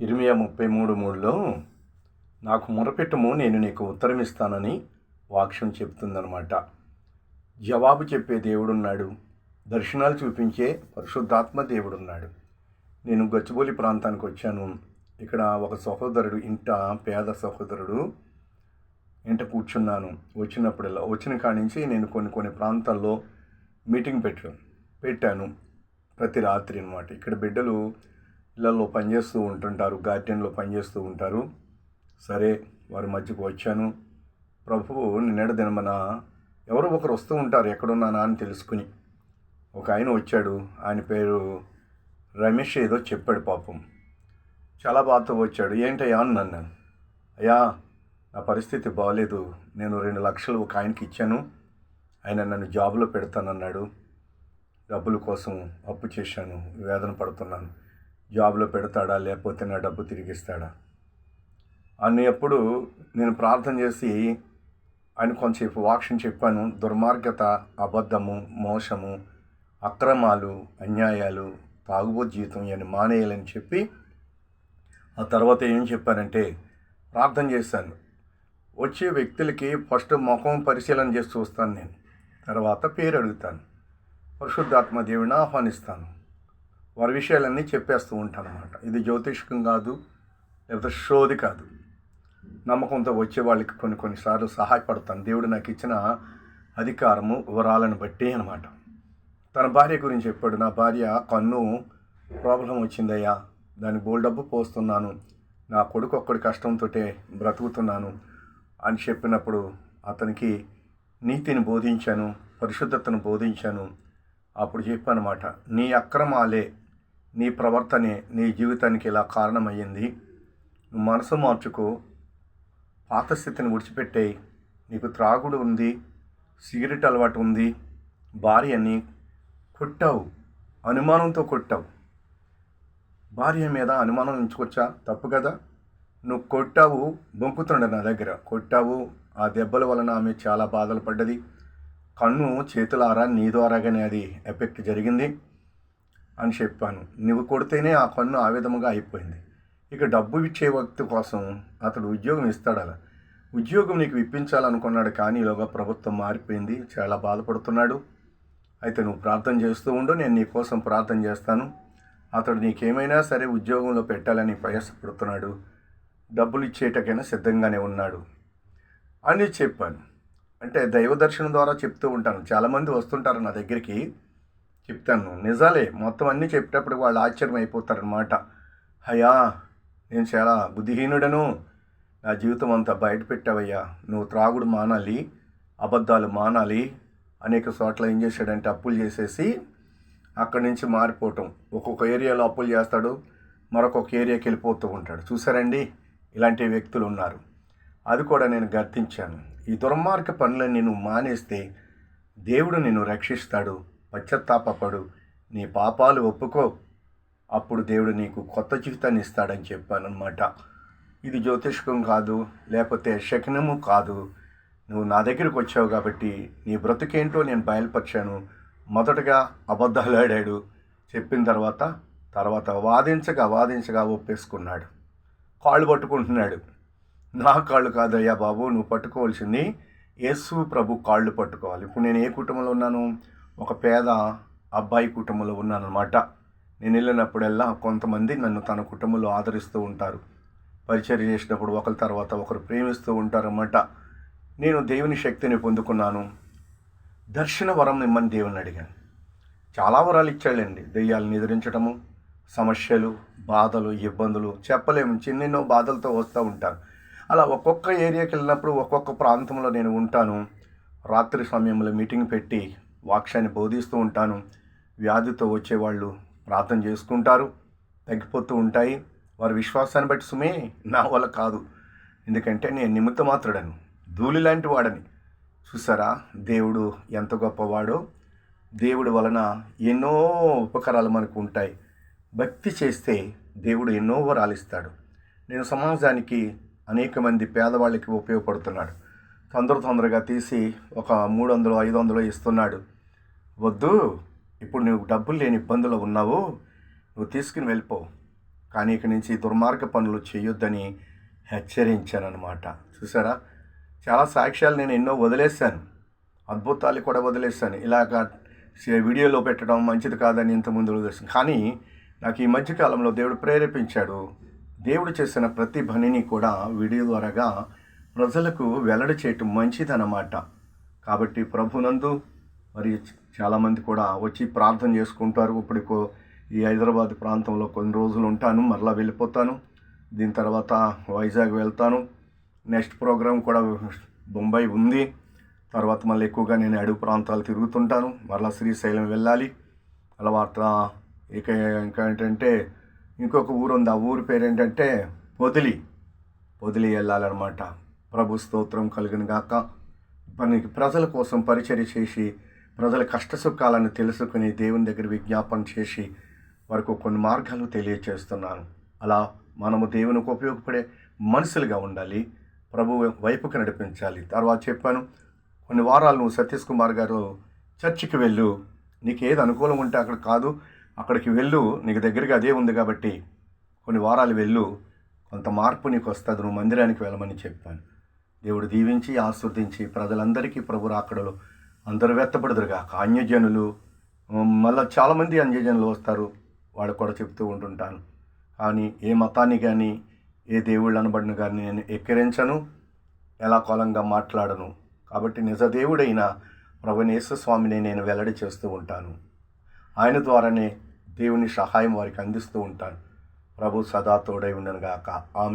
ఇరిమియా ముప్పై మూడు మూడులో నాకు మొరపెట్టుము నేను నీకు ఉత్తరం ఇస్తానని వాక్యం చెప్తుందనమాట జవాబు చెప్పే దేవుడున్నాడు. దర్శనాలు చూపించే పరిశుద్ధాత్మ దేవుడున్నాడు. నేను గచ్చిబౌలి ప్రాంతానికి వచ్చాను. ఇక్కడ ఒక సహోదరుడు ఇంట పేద సహోదరుడు ఇంట కూర్చున్నాను. వచ్చినప్పుడల్లా వచ్చిన కాడి నుంచి నేను కొన్ని కొన్ని ప్రాంతాల్లో మీటింగ్ పెట్టాను. పెట్టాను. ప్రతి రాత్రి అనమాట ఇక్కడ బిడ్డలు ఇళ్ళల్లో పనిచేస్తూ ఉంటుంటారు గార్డెన్లో పనిచేస్తూ ఉంటారు. సరే వారి మధ్యకు వచ్చాను. ప్రభువు నిన్నటి దినమన ఎవరో ఒకరు వస్తూ ఉంటారు ఎక్కడున్నానా అని తెలుసుకుని. ఒక ఆయన వచ్చాడు ఆయన పేరు రమేష్ ఏదో చెప్పాడు పాపం. చాలా బాధతో వచ్చాడు ఏంటయ్యా? అని నన్ను. అయ్యా నా పరిస్థితి బాగలేదు నేను రెండు లక్షలు ఒక ఆయనకి ఇచ్చాను. ఆయన నన్ను జాబ్లో పెడతానన్నాడు. డబ్బుల కోసం అప్పు చేశాను వేదన పడుతున్నాను. జాబ్లో పెడతాడా లేకపోతే నా డబ్బు తిరిగిస్తాడా? అని ఎప్పుడు నేను ప్రార్థన చేసి ఆయన కొంచెంసేపు వాక్షన్ చెప్పాను. దుర్మార్గత అబద్ధము మోసము అక్రమాలు అన్యాయాలు తాగుబోతు జీవితం ఇవన్నీ మానేయాలని చెప్పి ఆ తర్వాత ఏం చెప్పానంటే ప్రార్థన చేశాను. వచ్చే వ్యక్తులకి ఫస్ట్ ముఖం పరిశీలన చేసి చూస్తాను నేను. తర్వాత పేరు అడుగుతాను. పరిశుద్ధాత్మ దేవుని ఆహ్వానిస్తాను. వారి విషయాలన్నీ చెప్పేస్తూ ఉంటాను అనమాట ఇది జ్యోతిష్కం కాదు లేకపోతే షోది కాదు. నమ్మకంతో వచ్చే వాళ్ళకి కొన్ని కొన్నిసార్లు సహాయపడతాను. దేవుడు నాకు ఇచ్చిన అధికారము వివరాలను బట్టి అనమాట తన భార్య గురించి చెప్పాడు నా భార్య కన్ను ప్రాబ్లం వచ్చిందయ్యా. దానికి బోల్ డబ్బు పోస్తున్నాను. నా కొడుకు ఒక్కడి కష్టంతో బ్రతుకుతున్నాను అని చెప్పినప్పుడు అతనికి నీతిని బోధించాను పరిశుద్ధతను బోధించాను. అప్పుడు చెప్పానమాట నీ అక్రమాలే నీ ప్రవర్తనే నీ జీవితానికి ఇలా కారణమయ్యింది. నువ్వు మనసు మార్చుకో. పాత స్థితిని విడిచిపెట్టేయి. నీకు త్రాగుడు ఉంది. సిగరెట్ అలవాటు ఉంది. భార్యని కొట్టావు. అనుమానంతో కొట్టావు. భార్య మీద అనుమానం ఉంచుకొచ్చా? తప్పు కదా. నువ్వు కొట్టావు. బొంకుతుండ నా దగ్గర. కొట్టావు. ఆ దెబ్బల వలన ఆమె చాలా బాధలు పడ్డది. కన్ను చేతులారా నీ ద్వారాగానే అది ఎఫెక్ట్ జరిగింది. అని చెప్పాను. నువ్వు కొడితేనే ఆ కన్ను ఆ విధముగా అయిపోయింది. ఇక డబ్బు ఇచ్చే వ్యక్తి కోసం అతడు ఉద్యోగం ఇస్తాడు ఉద్యోగం నీకు ఇప్పించాలనుకున్నాడు కానీ ఈలోగా ప్రభుత్వం మారిపోయింది. చాలా బాధపడుతున్నాడు. అయితే నువ్వు ప్రార్థన చేస్తూ ఉండు నేను నీ కోసం ప్రార్థన చేస్తాను. అతడు నీకేమైనా సరే ఉద్యోగంలో పెట్టాలని ప్రయాసపడుతున్నాడు. డబ్బులు ఇచ్చేటకైనా సిద్ధంగానే ఉన్నాడు అని చెప్పాను. అంటే దైవ దర్శనం ద్వారా చెప్తూ ఉంటాను. చాలామంది వస్తుంటారు నా దగ్గరికి. చెప్తాను. నిజాలే మొత్తం అన్నీ చెప్పేటప్పుడు వాళ్ళు ఆశ్చర్యం అయిపోతారనమాట అయ్యా నేను చాలా బుద్ధిహీనుడను. నా జీవితం అంతా బయట పెట్టావయ్యా. నువ్వు త్రాగుడు మానాలి అబద్ధాలు మానాలి. అనేక చోట్ల ఏం చేశాడంటే అప్పులు చేసేసి అక్కడి నుంచి మారిపోవటం. ఒక్కొక్క ఏరియాలో అప్పులు చేస్తాడు మరొక ఏరియాకి వెళ్ళిపోతూ ఉంటాడు. చూసారండి ఇలాంటి వ్యక్తులు ఉన్నారు. అది కూడా నేను గర్తించాను. ఈ దుర్మార్గ పనులన్నీ నువ్వు మానేస్తే దేవుడు నిన్ను రక్షిస్తాడు. పశ్చత్తాపడు నీ పాపాలు ఒప్పుకో. అప్పుడు దేవుడు నీకు కొత్త జీవితాన్ని ఇస్తాడని చెప్పానమాట ఇది జ్యోతిష్కం కాదు లేకపోతే శకనము కాదు. నువ్వు నా దగ్గరికి వచ్చావు కాబట్టి నీ బ్రతుకేంటో నేను బయలుపరిచాను. మొదటగా అబద్ధాలు ఆడాడు. చెప్పిన తర్వాత తర్వాత వాదించగా వాదించగా ఒప్పేసుకున్నాడు. కాళ్ళు పట్టుకుంటున్నాడు. నా కాళ్ళు కాదయ్యా బాబు నువ్వు పట్టుకోవాల్సింది యేసు ప్రభు కాళ్ళు పట్టుకోవాలి. ఇప్పుడు నేను ఏ కుటుంబంలో ఉన్నాను? ఒక పేద అబ్బాయి కుటుంబంలో ఉన్నానన్నమాట. నేను వెళ్ళినప్పుడల్లా కొంతమంది నన్ను తన కుటుంబంలో ఆదరిస్తూ ఉంటారు. పరిచయం చేసినప్పుడు ఒకరి తర్వాత ఒకరు ప్రేమిస్తూ ఉంటారన్నమాట. నేను దేవుని శక్తిని పొందుకున్నాను. దర్శన వరం ఇమ్మని దేవుని అడిగాను. చాలా వరాలు ఇచ్చాడండి. దెయ్యాలను ఎదిరించడము సమస్యలు బాధలు ఇబ్బందులు చెప్పలేము. చిన్నెన్నో బాధలతో వస్తూ ఉంటారు. అలా ఒక్కొక్క ఏరియాకి వెళ్ళినప్పుడు ఒక్కొక్క ప్రాంతంలో నేను ఉంటాను. రాత్రి సమయంలో మీటింగ్ పెట్టి వాక్యాన్ని బోధిస్తూ ఉంటాను. వ్యాధితో వచ్చేవాళ్ళు ప్రార్థన చేసుకుంటారు. తగ్గిపోతూ ఉంటాయి. వారి విశ్వాసాన్ని బట్టి సుమే నా వల్ల కాదు. ఎందుకంటే నేను నిమిత్త మాత్రుడను ధూళి లాంటి వాడని. చూసారా? దేవుడు ఎంత గొప్పవాడో. దేవుడి వలన ఎన్నో ఉపకారాలు మనకు ఉంటాయి. భక్తి చేస్తే దేవుడు ఎన్నో వరాలు ఇస్తాడు. నేను సమాజానికి అనేక మంది పేదవాళ్ళకి ఉపయోగపడుతున్నాడు. తొందర తొందరగా తీసి ఒక మూడు వందలు ఐదు వందలు ఇస్తున్నాడు. వద్దు ఇప్పుడు నువ్వు డబ్బులు లేని ఇబ్బందులు ఉన్నావు నువ్వు తీసుకుని వెళ్ళిపో. కానీ ఇక నుంచి దుర్మార్గ పనులు చేయొద్దని హెచ్చరించానమాట చూసారా చాలా సాక్ష్యాలు నేను ఎన్నో వదిలేశాను. అద్భుతాలు కూడా వదిలేశాను. ఇలాగ వీడియోలో పెట్టడం మంచిది కాదని ఇంతకుముందు వదిలేసాను కానీ నాకు ఈ మధ్యకాలంలో దేవుడు ప్రేరేపించాడు. దేవుడు చేసిన ప్రతి పనిని కూడా వీడియో ద్వారాగా ప్రజలకు వెల్లడి చేయటం మంచిదన్నమాట. కాబట్టి ప్రభునందు మరి చాలామంది కూడా వచ్చి ప్రార్థన చేసుకుంటారు. ఇప్పుడు ఈ హైదరాబాద్ ప్రాంతంలో కొన్ని రోజులు ఉంటాను మరలా వెళ్ళిపోతాను. దీని తర్వాత వైజాగ్ వెళ్తాను. నెక్స్ట్ ప్రోగ్రాం కూడా బొంబాయి ఉంది. తర్వాత మళ్ళీ ఎక్కువగా నేను అడవి ప్రాంతాలు తిరుగుతుంటాను. మరలా శ్రీశైలం వెళ్ళాలి. తర్వాత ఇక ఇంకా ఏంటంటే ఇంకొక ఊరు ఉంది ఆ ఊరి పేరు ఏంటంటే పొదిలి. పొదిలి వెళ్ళాలన్నమాట. ప్రభు స్తోత్రం కలిగిన గాక. మనకి ప్రజల కోసం పరిచర్య చేసి ప్రజల కష్ట సుఖాలను తెలుసుకుని దేవుని దగ్గర విజ్ఞాపన చేసి వారికి కొన్ని మార్గాలు తెలియచేస్తున్నాను. అలా మనము దేవునికి ఉపయోగపడే మనుషులుగా ఉండాలి ప్రభు వైపుకి నడిపించాలి. తర్వాత చెప్పాను కొన్ని వారాలు నువ్వు సతీష్ కుమార్ గారు చర్చికి వెళ్ళు. నీకు ఏది అనుకూలం ఉంటే అక్కడ కాదు అక్కడికి వెళ్ళు. నీకు దగ్గరగా అదే ఉంది కాబట్టి కొన్ని వారాలు వెళ్ళు. కొంత మార్పు నీకు వస్తుంది. నువ్వు మందిరానికి వెళ్ళమని చెప్పాను. దేవుడు దీవించి ఆస్వాదించి ప్రజలందరికీ ప్రభు రాకడలో అందరూ వెత్తపడదురుగా అన్యజనులు మళ్ళీ చాలామంది అన్యజనులు వస్తారు. వాళ్ళు కూడా చెప్తూ ఉంటుంటాను కానీ ఏ మతాన్ని కానీ ఏ దేవుళ్ళు అనబడిన కానీ నేను ఎక్కిరించను ఎలా కోలంగా మాట్లాడను. కాబట్టి నిజ దేవుడైన ప్రభునేశ్వర స్వామిని నేను వెల్లడి చేస్తూ ఉంటాను. ఆయన ద్వారానే దేవుని సహాయం వారికి అందిస్తూ ఉంటాను. ప్రభు సదా తోడై ఉండను గాక ఆమె